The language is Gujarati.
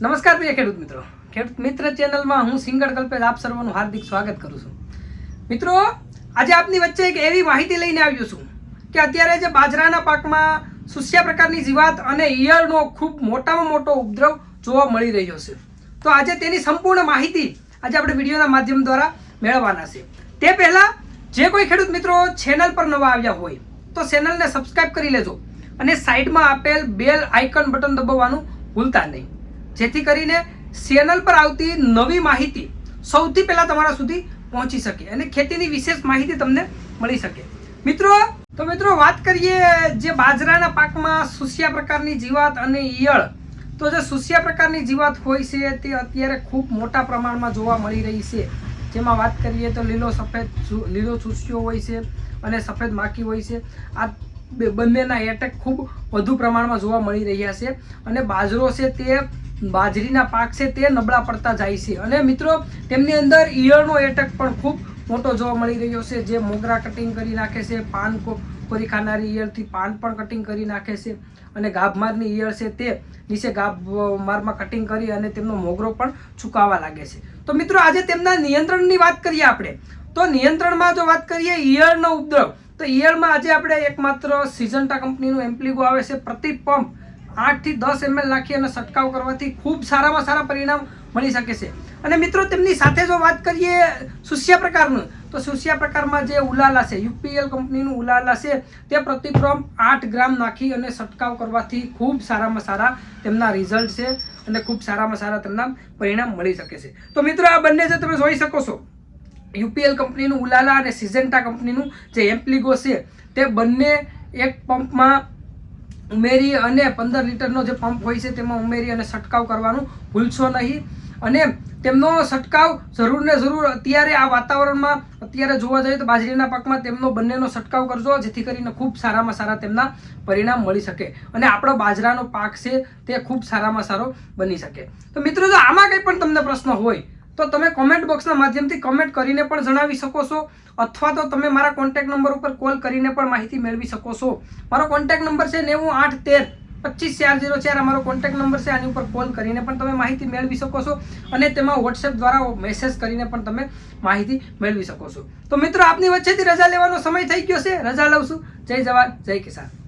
નમસ્કાર પ્રિય ખેડૂત મિત્રો. ખેડૂત મિત્ર ચેનલમાં હું સિંગર કલ્પેશ આપ સર્વનું હાર્દિક સ્વાગત કરું છું. મિત્રો, આજે આપની વચ્ચે એક એવી માહિતી લઈને આવ્યો છું કે અત્યારે જે બાજરાના પાકમાં સુસ્યા પ્રકારની જીવાત અને ઈયળનો ખૂબ મોટામાં મોટો ઉપદ્રવ જોવા મળી રહ્યો છે. તો આજે તેની સંપૂર્ણ માહિતી આજે આપણે વિડીયોના માધ્યમ દ્વારા મેળવવાના છે. તે પહેલાં, જે કોઈ ખેડૂત મિત્રો ચેનલ પર નવા આવ્યા હોય, તો ચેનલને સબસ્ક્રાઈબ કરી લેજો અને સાઈડમાં આપેલ બેલ આઇકન બટન દબાવવાનું ભૂલતા નહીં. જેથી કરીને ચેનલ પર આવતી નવી માહિતી સૌથી પહેલા તમારા સુધી પહોંચી શકે અને ખેતીની વિશેષ માહિતી તમને મળી શકે. મિત્રો, તો મિત્રો વાત કરીએ જે બાજરાના પાકમાં સુસિયા પ્રકારની જીવાત અને ઈયળ. તો જે સુસિયા પ્રકારની જીવાત હોય છે તે અત્યારે ખૂબ મોટા પ્રમાણમાં જોવા મળી રહી છે. જેમાં વાત કરીએ તો લીલો, સફેદ લીલો ચૂસ્યો હોય છે અને સફેદ માખી હોય છે. આ બંનેના એટેક ખૂબ વધુ પ્રમાણમાં જોવા મળી રહ્યા છે. અને બાજરો છે તે બાજરીના પાક છે તે નબળા પડતા જાય છે. અને મિત્રો, તેમની અંદર ઈયળનો એટેક પણ ખૂબ મોટો જોવા મળી રહ્યો છે, જે મોગરા કટિંગ કરી નાખે છે, પાન કોરી ખાનારી ઈયળથી પાન પણ કટિંગ કરી નાખે છે અને ગાભમારની ઈયળ છે તે નીચે ગાભ મારમાં કટિંગ કરી અને તેમનો મોગરો પણ ચૂકાવા લાગે છે. તો મિત્રો, આજે તેમના નિયંત્રણની વાત કરીએ આપણે. તો નિયંત્રણમાં જો વાત કરીએ ઈયળનો ઉપદ્રવ, તો ઈયળમાં આજે આપણે એકમાત્ર સિઝન્ટા કંપનીનું એમ્પ્લિગો આવે છે પ્રતિ પંપ આઠથી દસ એમએલ નાખી અને છંટકાવ કરવાથી ખૂબ સારામાં સારા પરિણામ મળી શકે છે. અને મિત્રો, તેમની સાથે જો વાત કરીએ સુસ્યા પ્રકારનું, તો સુસ્યા પ્રકારમાં જે ઉલાલા છે, યુપીએલ કંપનીનું ઉલાલા છે, તે પ્રતિક્રમ આઠ ગ્રામ નાખી અને છંટકાવ કરવાથી ખૂબ સારામાં સારા તેમના રિઝલ્ટ છે અને ખૂબ સારામાં સારા તેમના પરિણામ મળી શકે છે. તો મિત્રો, આ બંને જે તમે જોઈ શકો છો, યુપીએલ કંપનીનું ઉલાલા અને સિઝેન્ટા કંપનીનું જે એમ્પ્લિગો છે, તે બંને એક પંપમાં ઉમેરી અને પંદર લીટરનો જે પંપ હોય છે તેમાં ઉમેરી અને છંટકાવ કરવાનું. ભૂલશો નહીં. અને તેમનો છંટકાવ જરૂર ને જરૂર અત્યારે આ વાતાવરણમાં, અત્યારે જોવા જઈએ તો બાજરીના પાકમાં તેમનો બંનેનો છંટકાવ કરજો, જેથી કરીને ખૂબ સારામાં સારા તેમના પરિણામ મળી શકે. અને આપણો બાજરાનો પાક છે તે ખૂબ સારામાં સારો બની શકે. તો મિત્રો, જો આમાં કંઈ પણ તમને પ્રશ્ન હોય તો તમે કોમેન્ટ બોક્સના માધ્યમથી કમેન્ટ કરીને પણ જણાવી શકો છો. અથવા તો તમે મારા કોન્ટેક્ટ નંબર ઉપર કોલ કરીને પણ માહિતી મેળવી શકો છો. મારો કોન્ટેક્ટ નંબર છે નેવું આઠ તેર પચીસ ચાર જીરો ચાર. અમારો કોન્ટેક્ટ નંબર છે. આની ઉપર કોલ કરીને પણ તમે માહિતી મેળવી શકો છો. અને તેમાં વોટ્સએપ દ્વારા મેસેજ કરીને પણ તમે માહિતી મેળવી શકો છો. તો મિત્રો, આપની વચ્ચેથી રજા લેવાનો સમય થઈ ગયો છે. રજા લઉં છું. જય જવાન, જય કિસાન.